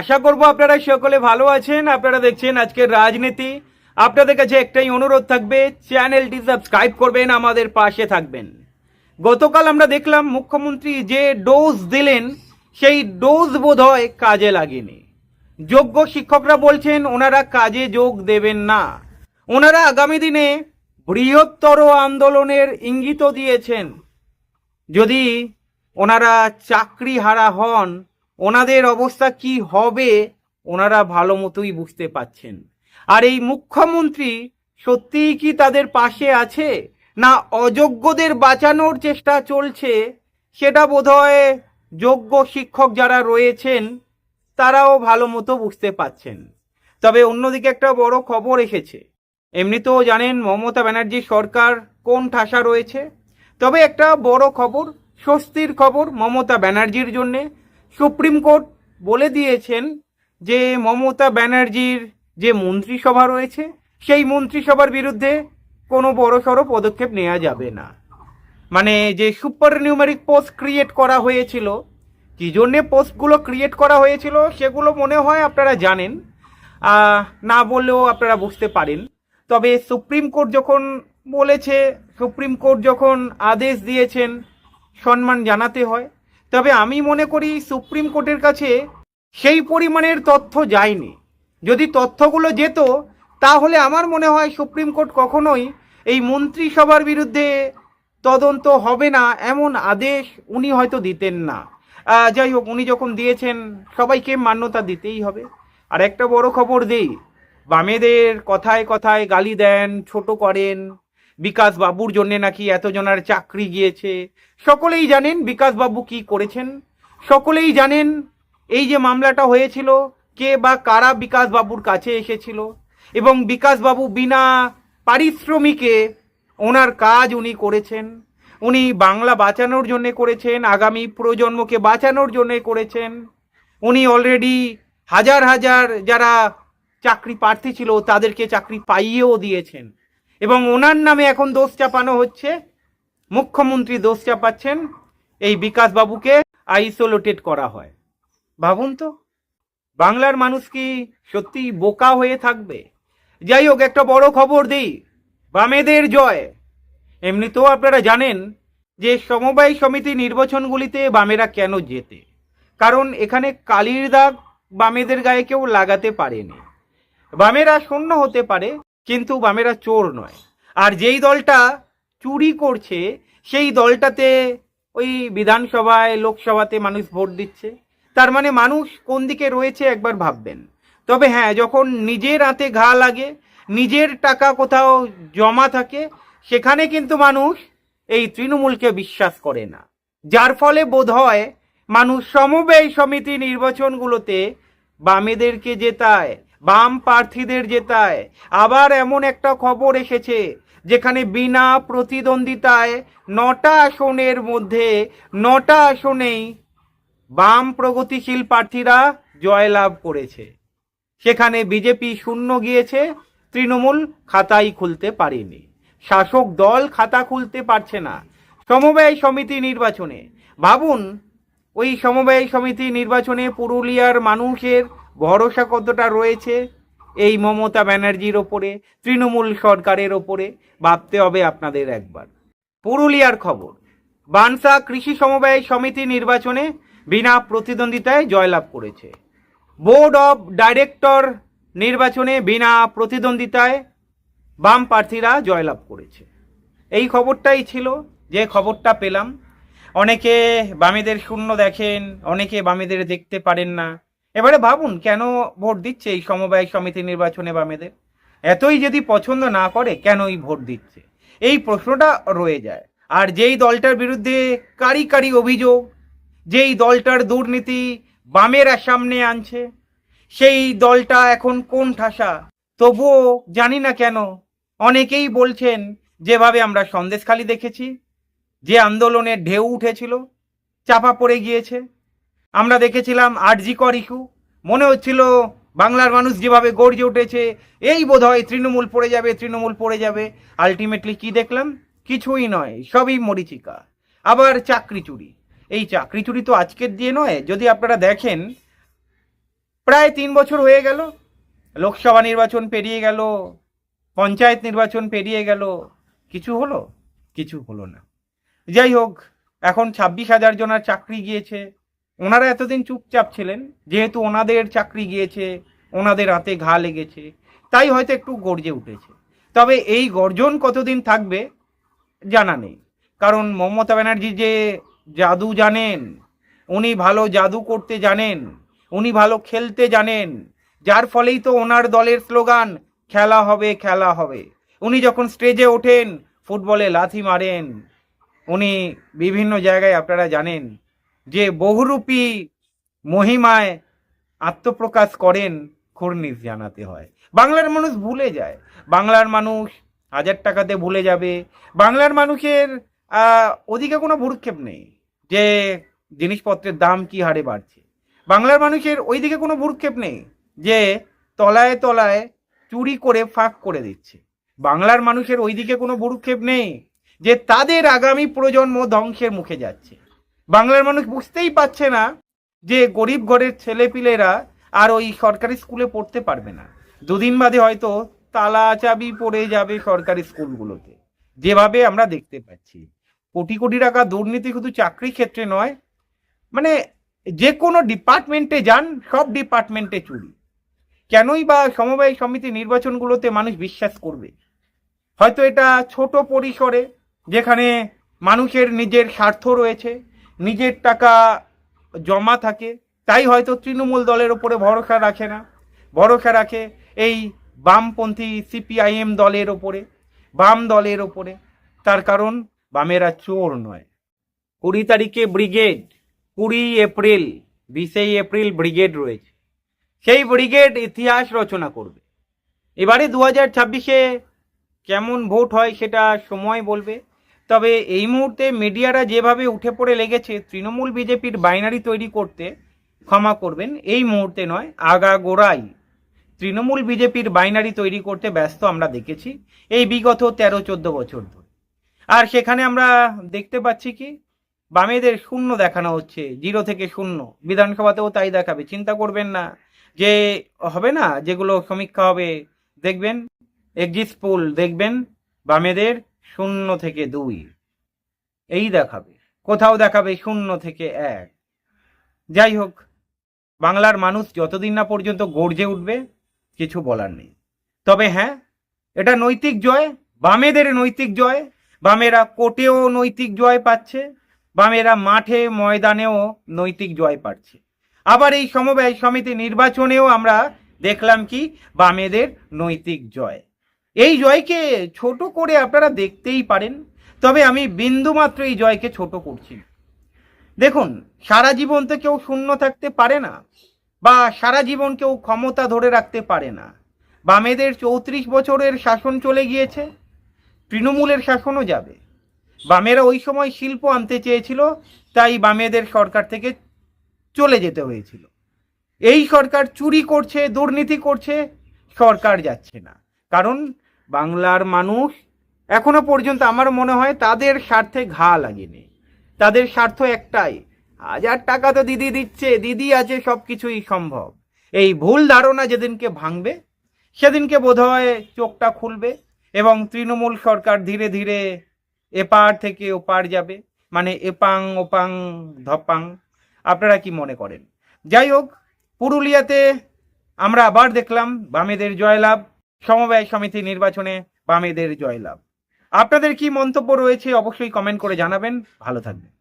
আশা করব আপনারা সকলে ভালো আছেন। আপনারা দেখছেন আজকের রাজনীতি। আপনাদের কাছে একটাই অনুরোধ থাকবে, চ্যানেলটি সাবস্ক্রাইব করবেন, আমাদের পাশে থাকবেন। গতকাল আমরা দেখলাম মুখ্যমন্ত্রী যে ডোজ দিলেন, সেই ডোজ বোধহয় কাজে লাগেনি। যোগ্য শিক্ষকরা বলছেন, ওনারা কাজে যোগ দেবেন না। ওনারা আগামী দিনে বৃহত্তর আন্দোলনের ইঙ্গিত দিয়েছেন। যদি ওনারা চাকরি হারা হন ওনাদের অবস্থা কি হবে, ওনারা ভালো মতোই বুঝতে পাচ্ছেন আর এই মুখ্যমন্ত্রী সত্যিই কি তাদের পাশে আছে, না অযোগ্যদের বাঁচানোর চেষ্টা চলছে, সেটা বোধহয় যোগ্য শিক্ষক যারা রয়েছেন, তারাও ভালো মতো বুঝতে পাচ্ছেন তবে অন্যদিকে একটা বড় খবর এসেছে। এমনিতেও জানেন মমতা ব্যানার্জি সরকার কোন ঠাসা রয়েছে, তবে একটা বড় খবর, স্বস্তির খবর মমতা ব্যানার্জির জন্যে। সুপ্রিম কোর্ট বলে দিয়েছেন যে মমতা ব্যানার্জির যে মন্ত্রিসভা রয়েছে, সেই মন্ত্রিসভার বিরুদ্ধে কোনো বড়সড় পদক্ষেপ নেওয়া যাবে না। মানে যে সুপার নিউমেরিক পোস্ট ক্রিয়েট করা হয়েছিল, কি জন্যে পোস্টগুলো ক্রিয়েট করা হয়েছিল সেগুলো মনে হয় আপনারা জানেন না বললেও আপনারা বুঝতে পারেন। তবে সুপ্রিম কোর্ট যখন বলেছে, সুপ্রিম কোর্ট যখন আদেশ দিয়েছেন, সম্মান জানাতে হয়। তবে আমি মনে করি সুপ্রিম কোর্টের কাছে সেই পরিমাণের তথ্য যায়নি। যদি তথ্যগুলো যেত, তাহলে আমার মনে হয় সুপ্রিম কোর্ট কখনোই এই মন্ত্রিসভার বিরুদ্ধে তদন্ত হবে না এমন আদেশ উনি হয়তো দিতেন না। যাই হোক, উনি যখন দিয়েছেন, সবাইকে মান্যতা দিতেই হবে। আর একটা বড় খবর দেই, বামেদের কথায় কথায় গালি দেন, ছোট করেন বিকাশ বাবুর জন্য নাকি এতজনের চাকরি গিয়েছে? সকলেই জানেন বিকাশ বাবু কি করেছেন। সকলেই জানেন এই যে মামলাটা হয়েছিল, কে বা কারা বিকাশ বাবুর কাছে এসেছিল। এবং বিকাশ বাবু বিনা পারিশ্রমিকে ওনার কাজ উনি করেছেন। উনি বাংলা বাঁচানোর জন্য করেছেন, আগামী প্রজন্মকে বাঁচানোর জন্য করেছেন। উনি অলরেডি হাজার হাজার যারা চাকরি প্রার্থী ছিল, তাদেরকে চাকরি পাইয়েও দিয়েছেন। এবং ওনার নামে এখন দোষ চাপানো হচ্ছে। মুখ্যমন্ত্রী দোষ চাপাচ্ছেন। এই বিকাশ বাবুকে আইসোলেটেড করা হয়। ভাবুন তো, বাংলার মানুষ কি সত্যি বোকা হয়ে থাকবে? যাই হোক, একটা বড় খবর দিই। বামেদের জয়। এমনিতেও আপনারা জানেন যে সমবায় সমিতি নির্বাচনগুলিতে বামেরা কেন জেতে? কারণ এখানে কালির দাগ বামেদের গায়ে কেউ লাগাতে পারেনি। বামেরা শূন্য হতে পারে কিন্তু বামেরা চোর নয়। আর যেই দলটা চুরি করছে, সেই দলটাতে ওই বিধানসভায়, লোকসভাতে মানুষ ভোট দিচ্ছে। তার মানে মানুষ কোন দিকে রয়েছে একবার ভাববেন। তবে হ্যাঁ যখন নিজের হাতে ঘা লাগে, নিজের টাকা কোথাও জমা থাকে, সেখানে কিন্তু মানুষ এই তৃণমূলকে বিশ্বাস করে না। যার ফলে বোধ হয় মানুষ সমব্যয় সমিতি নির্বাচনগুলোতে বামেদেরকে জেতায় বাম প্রার্থীদের জেতায়। আবার এমন একটা খবর এসেছে, যেখানে বিনা প্রতিদ্বন্দ্বিতায় নটা আসনের মধ্যে নটা আসনেই বাম প্রগতিশীল প্রার্থীরা জয়লাভ করেছে। সেখানে বিজেপি শূন্য গিয়েছে, তৃণমূল খাতাই খুলতে পারেনি। শাসক দল খাতা খুলতে পারছে না। সমবায় সমিতি নির্বাচনে। ভাবুন, ওই সমবায় সমিতি নির্বাচনে পুরুলিয়ার মানুষের ভরসা কতটা রয়েছে এই মমতা ব্যানার্জির ওপরে, তৃণমূল সরকারের ওপরে, ভাবতে হবে আপনাদের একবার। পুরুলিয়ার খবর, বানসা কৃষি সমবায় সমিতি নির্বাচনে বিনা প্রতিদ্বন্দ্বিতায় জয়লাভ করেছে। বোর্ড অব ডাইরেক্টর নির্বাচনে বিনা প্রতিদ্বন্দ্বিতায় বাম প্রার্থীরা জয়লাভ করেছে। এই খবরটাই ছিল, যে খবরটা পেলাম। অনেকে বামেদের শূন্য দেখেন, অনেকে বামেদের দেখতে পারেন না। এবারে ভাবুন, কেন ভোট দিচ্ছে এই সমবায় সমিতি নির্বাচনে বামেদের এতই যদি পছন্দ না করে, কেনই ভোট দিচ্ছে? এই প্রশ্নটা রয়ে যায়। আর যেই দলটার বিরুদ্ধে কারি কারি অভিযোগ, যেই দলটার দুর্নীতি বামেরা সামনে আনছে, সেই দলটা এখন কোন ঠাসা? তবুও জানি না কেন অনেকেই বলছেন, যেভাবে আমরা সন্দেশখালি দেখেছি, যে আন্দোলনের ঢেউ উঠেছিল, চাপা পড়ে গিয়েছে। আমরা দেখেছিলাম আরজিকর ইস্যু মনে হচ্ছিল বাংলার মানুষ যেভাবে গর্জে উঠেছে, এই বোধ হয় তৃণমূল পড়ে যাবে, তৃণমূল পড়ে যাবে। আলটিমেটলি কি দেখলাম? কিছুই নয়, সবই মরিচিকা। আবার চাকরি চুরি। এই চাকরি চুরি তো আজকের দিয়ে নয়, যদি আপনারা দেখেন, প্রায় তিন বছর হয়ে গেল, লোকসভা নির্বাচন পেরিয়ে গেল, পঞ্চায়েত নির্বাচন পেরিয়ে গেল, কিছু হলো? কিছু হলো না। যাই হোক, এখন ছাব্বিশ হাজার জনার চাকরি গিয়েছে ওনারা এতদিন চুপচাপ ছিলেন, যেহেতু ওনাদের চাকরি গিয়েছে, ওনাদের হাতে ঘা লেগেছে, তাই হয়তো একটু গর্জে উঠেছে। তবে এই গর্জন কতদিন থাকবে জানা নেই। কারণ মমতা ব্যানার্জি যে জাদু জানেন, উনি ভালো জাদু করতে জানেন, উনি ভালো খেলতে জানেন, যার ফলেই তো ওনার দলের স্লোগান, খেলা হবে খেলা হবে। উনি যখন স্টেজে ওঠেন, ফুটবলে লাথি মারেন, উনি বিভিন্ন জায়গায় আপনারা জানেন যে বহুরূপী মহিমায় আত্মপ্রকাশ করেন খুরনিস জানাতে হয়। বাংলার মানুষ ভুলে যায়। বাংলার মানুষ হাজার টাকাতে ভুলে যাবে। বাংলার মানুষের ওদিকে কোনো ভুরক্ষেপ নেই যে জিনিসপত্রের দাম কি হারে বাড়ছে। বাংলার মানুষের ওইদিকে কোনো ভুরক্ষেপ নেই যে তলায় তলায় চুরি করে ফাঁক করে দিচ্ছে। বাংলার মানুষের ওইদিকে কোনো ভুরুক্ষেপ নেই যে তাদের আগামী প্রজন্ম ধ্বংসের মুখে যাচ্ছে। বাংলার মানুষ বুঝতেই পারছে না যে গরিব ঘরের ছেলেপিলেরা আর ওই সরকারি স্কুলে পড়তে পারবে না। দুদিন বাদে হয়তো তালা চাবি পড়ে যাবে সরকারি স্কুলগুলোতে। যেভাবে আমরা দেখতে পাচ্ছি। কোটি কোটি টাকা দুর্নীতি শুধু চাকরি ক্ষেত্রে নয় মানে যে কোনো ডিপার্টমেন্টে যান, সব ডিপার্টমেন্টে চুরি। কেনই বা সমবায় সমিতি নির্বাচনগুলোতে মানুষ বিশ্বাস করবে? হয়তো এটা ছোট পরিসরে যেখানে মানুষের নিজের স্বার্থ রয়েছে। নিজের টাকা জমা থাকে, তাই হয়তো তৃণমূল দলের ওপরে ভরসা রাখে না। ভরসা রাখে এই বামপন্থী সিপিআইএম দলের ওপরে, বাম দলের ওপরে। তার কারণ, বামেরা চোর নয়। কুড়ি তারিখে ব্রিগেড, কুড়ি এপ্রিল বিশেই এপ্রিল ব্রিগেড রয়েছে। সেই ব্রিগেড ইতিহাস রচনা করবে। এবারে দু হাজার ছাব্বিশে কেমন ভোট হয় সেটা সময় বলবে। তবে এই মুহূর্তে মিডিয়ারা যেভাবে উঠে পড়ে লেগেছে, তৃণমূল বিজেপির বাইনারি তৈরি করতে ক্ষমা করবেন, এই মুহূর্তে নয় আগা গোড়াই তৃণমূল বিজেপির বাইনারি তৈরি করতে ব্যস্ত আমরা দেখেছি, এই বিগত তেরো চোদ্দ বছর ধরে। আর সেখানে আমরা দেখতে পাচ্ছি কি, বামেদের শূন্য দেখানো হচ্ছে, জিরো থেকে শূন্য। বিধানসভাতেও তাই দেখাবে, চিন্তা করবেন না। যে হবে না, যেগুলো সমীক্ষা হবে, দেখবেন এক্সিট পোল দেখবেন, বামেদের শূন্য থেকে দুই। এই দেখাবে, কোথাও দেখাবে শূন্য থেকে এক। যাই হোক, বাংলার মানুষ যতদিন না পর্যন্ত গর্জে উঠবে, কিছু বলার নেই। তবে হ্যাঁ এটা নৈতিক জয়, বামেদের নৈতিক জয়, বামেরা কোর্টেও নৈতিক জয় পাচ্ছে, বামেরা মাঠে, ময়দানেও নৈতিক জয় পাচ্ছে। আবার এই সমবায় সমিতি নির্বাচনেও আমরা দেখলাম কি, বামেদের নৈতিক জয়। এই জয়কে ছোট করে আপনারা দেখতেই পারেন, তবে আমি বিন্দুমাত্র এই জয়কে ছোট করছি। দেখুন, সারা জীবন তো কেউ শূন্য থাকতে পারে না, বা সারা জীবন কেউ ক্ষমতা ধরে রাখতে পারে না। বামেদের চৌত্রিশ বছরের শাসন চলে গিয়েছে, তৃণমূলের শাসনও যাবে। বামেরা ওই সময় শিল্প আনতে চেয়েছিল, তাই বামেদের সরকার থেকে চলে যেতে হয়েছিল। এই সরকার চুরি করছে, দুর্নীতি করছে, সরকার যাচ্ছে না। কারণ বাংলার মানুষ এখনও পর্যন্ত আমার মনে হয় তাদের স্বার্থে ঘা লাগেনি। তাদের স্বার্থ একটাই, হাজার টাকা তো দিদি দিচ্ছে, দিদি আছে সব কিছুই সম্ভব। এই ভুল ধারণা যেদিনকে ভাঙবে, সেদিনকে বোধহয় চোখটা খুলবে এবং তৃণমূল সরকার ধীরে ধীরে এপার থেকে ওপার যাবে মানে এপাং ওপাং ধপাং। আপনারা কি মনে করেন? যাই হোক, পুরুলিয়াতে আমরা আবার দেখলাম বামেদের জয়লাভ। সমবায় সমিতি নির্বাচনে বামেদের জয়লাভ। আপনাদের কি মন্তব্য রয়েছে অবশ্যই কমেন্ট করে জানাবেন। ভালো থাকবেন।